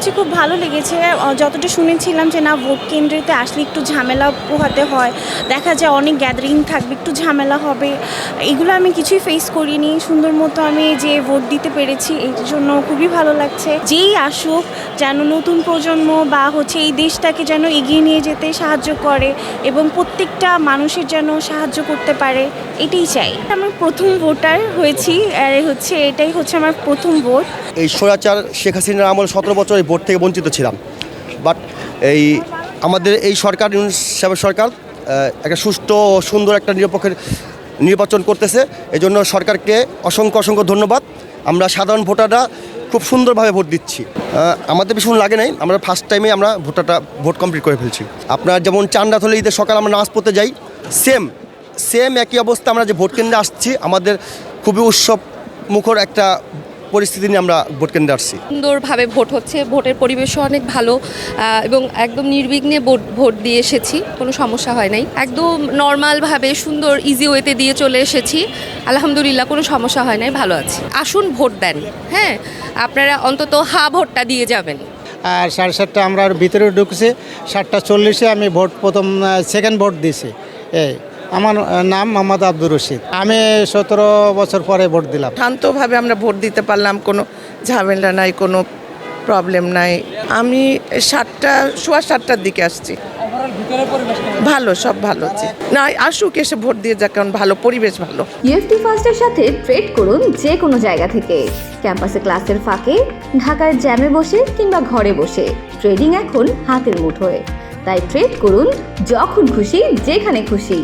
হচ্ছে খুব ভালো লেগেছে। যতটা শুনেছিলাম যে না, ভোট কেন্দ্রেতে আসলে একটু ঝামেলা পোহাতে হয়, দেখা যায় অনেক গ্যাদারিং থাকবে, একটু ঝামেলা হবে। এগুলো আমি কিছুই ফেস করিনি, সুন্দর মতো আমি যে ভোট দিতে পেরেছি এই জন্য খুবই ভালো লাগছে। যেই আসুক, যেন নতুন প্রজন্ম বা হচ্ছে এই দেশটাকে যেন এগিয়ে নিয়ে যেতে সাহায্য করে এবং প্রত্যেকটা মানুষের যেন সাহায্য করতে পারে, এটাই চাই। আমার প্রথম ভোটার হয়েছি, আর হচ্ছে, এটাই হচ্ছে আমার প্রথম ভোট। এই স্বৈরাচার শেখ হাসিনার আমল সতেরো বছর ভোট থেকে বঞ্চিত ছিলাম। বাট এই আমাদের এই সরকার সাহেব সরকার একটা সুষ্ঠু ও সুন্দর একটা নিরপেক্ষের নির্বাচন করতেছে। এই জন্য সরকারকে অসংখ্য অসংখ্য ধন্যবাদ। আমরা সাধারণ ভোটাররা খুব সুন্দরভাবে ভোট দিচ্ছি। আমাদের ভীষণ লাগে নাই। আমরা ফার্স্ট টাইমে আমরা ভোটারটা ভোট কমপ্লিট করে ফেলছি। আপনার যেমন চান্ডা হলে ঈদের সকাল আমরা নামাজ পড়তে যাই সেম সেম একই অবস্থা আমরা যে ভোট কেন্দ্রে আসছি, আমাদের খুবই উৎসব মুখর একটা পরিস্থিতি নিয়ে আমরা ভোট কেন্দ্রে আসছি। সুন্দরভাবে ভোট হচ্ছে ভোটের পরিবেশও অনেক ভালো এবং একদম নির্বিঘ্নে ভোট ভোট দিয়ে এসেছি কোনো সমস্যা হয় নাই। একদম নর্মালভাবে সুন্দর ইজি ওয়েতে দিয়ে চলে এসেছি। আলহামদুলিল্লাহ কোনো সমস্যা হয় নাই ভালো আছি। আসুন ভোট দেন হ্যাঁ? আপনারা অন্তত হা ভোটটা দিয়ে যাবেন। আর সাড়ে সাতটা আমরা আর ভিতরে ঢুকছি সাতটা চল্লিশে আমি ভোট প্রথম সেকেন্ড ভোট দিছি এই আমার নাম মোহাম্মদ আব্দুর রশিদ। আমি সতেরো বছর পরে ভোট দিলাম। শান্তভাবে আমরা ভোট দিতে পারলাম কোনো ঝামেলা নাই কোনো প্রবলেম নাই। আমি সাতটা সোয়া সাতটার দিকে আসছি। ভালো সব ভালো আছে না আসুক এসে ভোট দিয়ে যাক কারণ ভালো পরিবেশ ভালো। ইউএফটি ফার্স্টের সাথে ট্রেড করুন যে কোনো জায়গা থেকে। ক্যাম্পাসে ক্লাসের ফাঁকে ঢাকার জ্যামে বসে কিংবা ঘরে বসে। ট্রেডিং এখন হাতের মুঠোয়। তাই ট্রেড করুন যখন খুশি যেখানে খুশি।